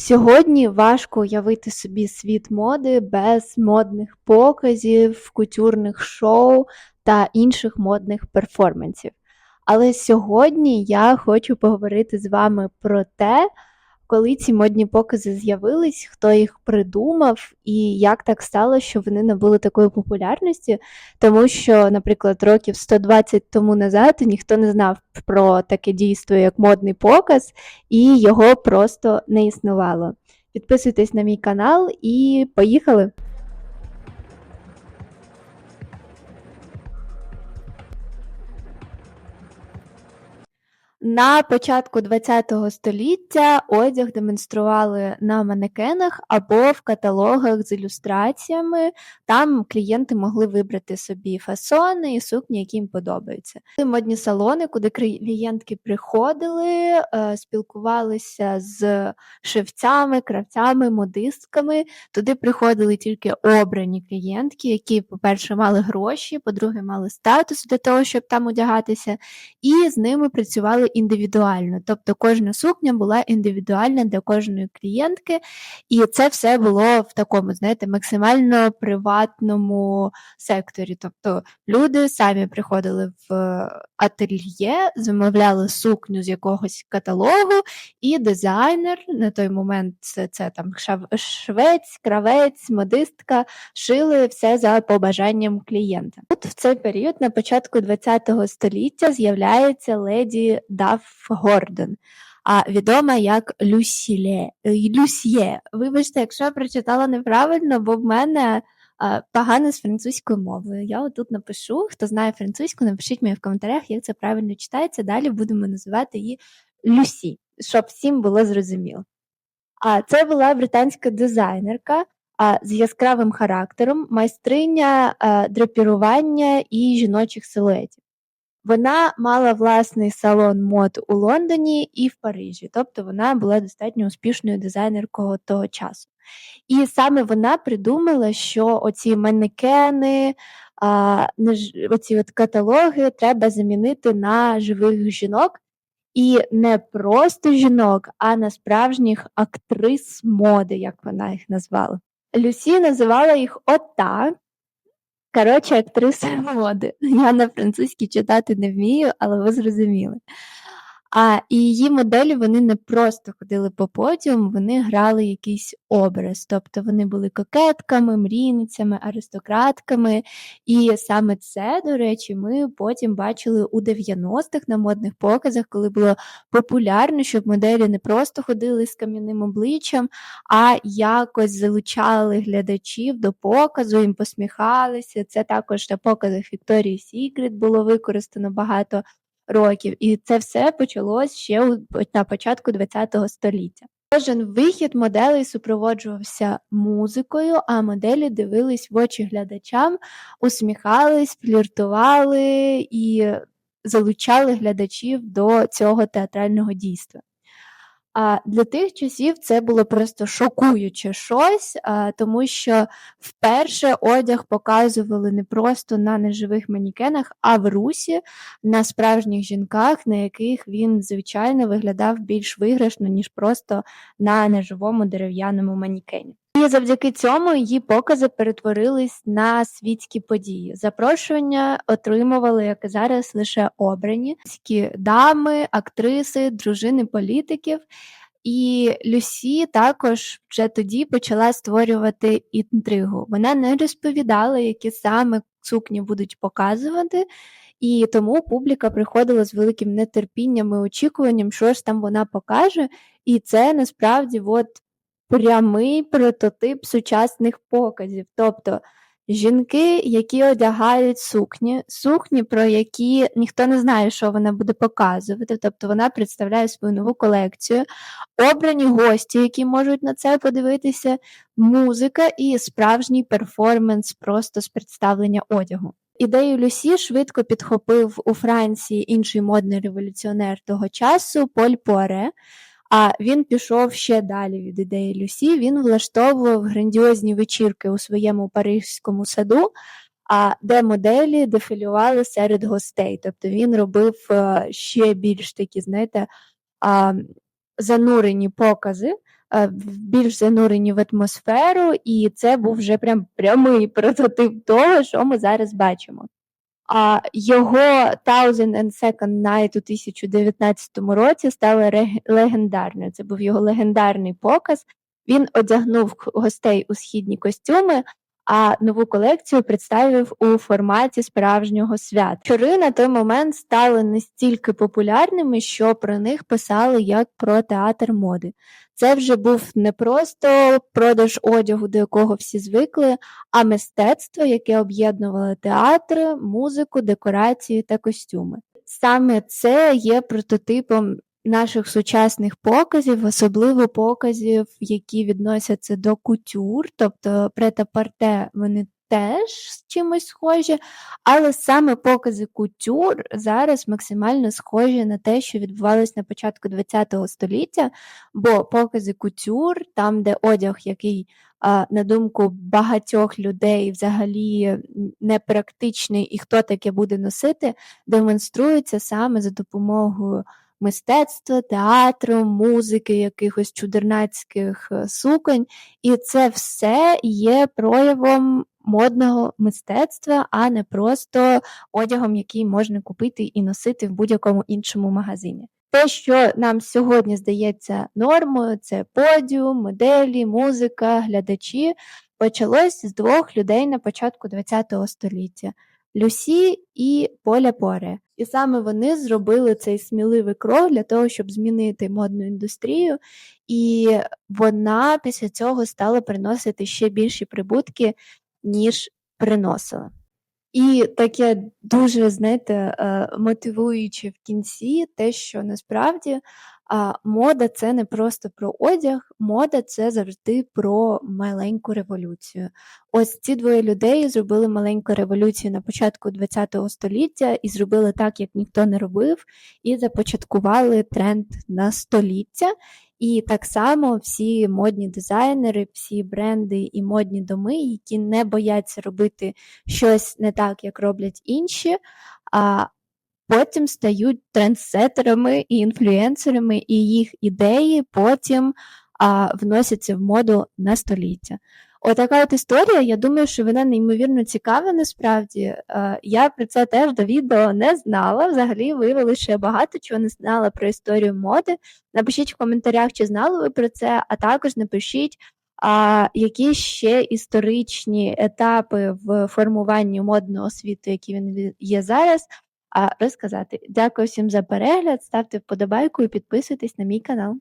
Сьогодні важко уявити собі світ моди без модних показів, кутюрних шоу та інших модних перформансів. Але сьогодні я хочу поговорити з вами про те, коли ці модні покази з'явились, хто їх придумав і як так стало, що вони набули такої популярності. Тому що, наприклад, років 120 тому назад ніхто не знав про таке дійство, як модний показ, і його просто не існувало. Підписуйтесь на мій канал і поїхали! На початку ХХ століття одяг демонстрували на манекенах або в каталогах з ілюстраціями. Там клієнти могли вибрати собі фасони і сукні, які їм подобаються. Модні салони, куди клієнтки приходили, е, спілкувалися з шевцями, кравцями, модистками. Туди приходили тільки обрані клієнтки, які, по-перше, мали гроші, по-друге, мали статус для того, щоб там одягатися, і з ними працювали індивідуально. Тобто кожна сукня була індивідуальна для кожної клієнтки, і це все було в такому, знаєте, максимально приватному секторі. Тобто люди самі приходили в ательє, замовляли сукню з якогось каталогу, і дизайнер на той момент це, це там швець, кравець, модистка шили все за побажанням клієнта. Тут в цей період, на початку ХХ століття, з'являється леді Даф Гордон, а відома як Люсіле. Люсьє. Вибачте, якщо я прочитала неправильно, бо в мене погано з французькою мовою. Я отут напишу. Хто знає французьку, напишіть мені в коментарях, як це правильно читається. Далі будемо називати її Люсі, щоб всім було зрозуміло. А це була британська дизайнерка з яскравим характером, майстриня а, драпірування і жіночих силуетів. Вона мала власний салон мод у Лондоні і в Парижі, тобто вона була достатньо успішною дизайнеркою того часу. І саме вона придумала, що оці манекени, а, оці от каталоги треба замінити на живих жінок, і не просто жінок, а на справжніх актрис моди, як вона їх назвала. Люсі називала їх отак. Коротше, актриса моди. Я на французькій читати не вмію, але ви зрозуміли. А її моделі вони не просто ходили по подіуму, вони грали якийсь образ. Тобто вони були кокетками, мрійницями, аристократками. І саме це, до речі, ми потім бачили у 90-х на модних показах, коли було популярно, щоб моделі не просто ходили з кам'яним обличчям, а якось залучали глядачів до показу, їм посміхалися. Це також на показах Вікторії Сікрет було використано багато років, і це все почалось ще на початку ХХ століття. Кожен вихід моделей супроводжувався музикою, а моделі дивились в очі глядачам, усміхались, фліртували і залучали глядачів до цього театрального дійства. А для тих часів це було просто шокуюче щось, а, тому що вперше одяг показували не просто на неживих манікенах, а в русі на справжніх жінках, на яких він, звичайно, виглядав більш виграшно, ніж просто на неживому дерев'яному манікені. І завдяки цьому її покази перетворились на світські події. Запрошення отримували, як і зараз, лише обрані дами, актриси, дружини політиків. І Люсі також вже тоді почала створювати інтригу. Вона не розповідала, які саме сукні будуть показувати, і тому публіка приходила з великим нетерпінням і очікуванням, що ж там вона покаже. І це насправді от прямий прототип сучасних показів. Тобто жінки, які одягають сукні, сукні, про які ніхто не знає, що вона буде показувати. Тобто вона представляє свою нову колекцію, обрані гості, які можуть на це подивитися, музика і справжній перформанс просто з представлення одягу. Ідею Люсі швидко підхопив у Франції інший модний революціонер того часу Поль Пуаре. А він пішов ще далі від ідеї Люсі. Він влаштовував грандіозні вечірки у своєму паризькому саду, а де моделі дефілювали серед гостей. Тобто він робив е, ще більш такі, знаєте, занурені покази, е, більш занурені в атмосферу, і це був вже прям прямий прототип того, що ми зараз бачимо. А його Thousand and Second Night у 2019 році стала рег легендарною. Це був його легендарний показ. Він одягнув гостей у східні костюми, а нову колекцію представив у форматі справжнього свята. Вечори на той момент стали настільки популярними, що про них писали як про театр моди. Це вже був не просто продаж одягу, до якого всі звикли, а мистецтво, яке об'єднувало театри, музику, декорації та костюми. Саме це є прототипом наших сучасних показів, особливо показів, які відносяться до кутюр, тобто прет-а-порте, вони теж з чимось схожі, але саме покази кутюр зараз максимально схожі на те, що відбувалось на початку ХХ століття, бо покази кутюр, там, де одяг, який, на думку багатьох людей, взагалі непрактичний і хто таке буде носити, демонструється саме за допомогою мистецтва, театру, музики, якихось чудернацьких е, суконь, і це все є проявом модного мистецтва, а не просто одягом, який можна купити і носити в будь-якому іншому магазині. Те, що нам сьогодні здається нормою, це подіум, моделі, музика, глядачі, почалось з двох людей на початку ХХ століття. Люсі і Поля Поре. І саме вони зробили цей сміливий крок для того, щоб змінити модну індустрію, і вона після цього стала приносити ще більші прибутки, ніж приносила. І таке дуже, знаєте, е, мотивуюче в кінці те, що насправді а, мода це не просто про одяг, мода це завжди про маленьку революцію. Ось ці двоє людей зробили маленьку революцію на початку ХХ століття і зробили так, як ніхто не робив, і започаткували тренд на століття. І так само всі модні дизайнери, всі бренди і модні доми, які не бояться робити щось не так, як роблять інші, а потім стають трендсеттерами і інфлюенсерами, і їх ідеї потім а, вносяться в моду на століття. Отака от історія, я думаю, що вона неймовірно цікава насправді. Я про це теж до відео не знала. Взагалі виявилося, що я багато чого не знала про історію моди. Напишіть в коментарях, чи знали ви про це, а також напишіть, які ще історичні етапи в формуванні модного світу, які він є зараз, розказати. Дякую всім за перегляд, ставте вподобайку і підписуйтесь на мій канал.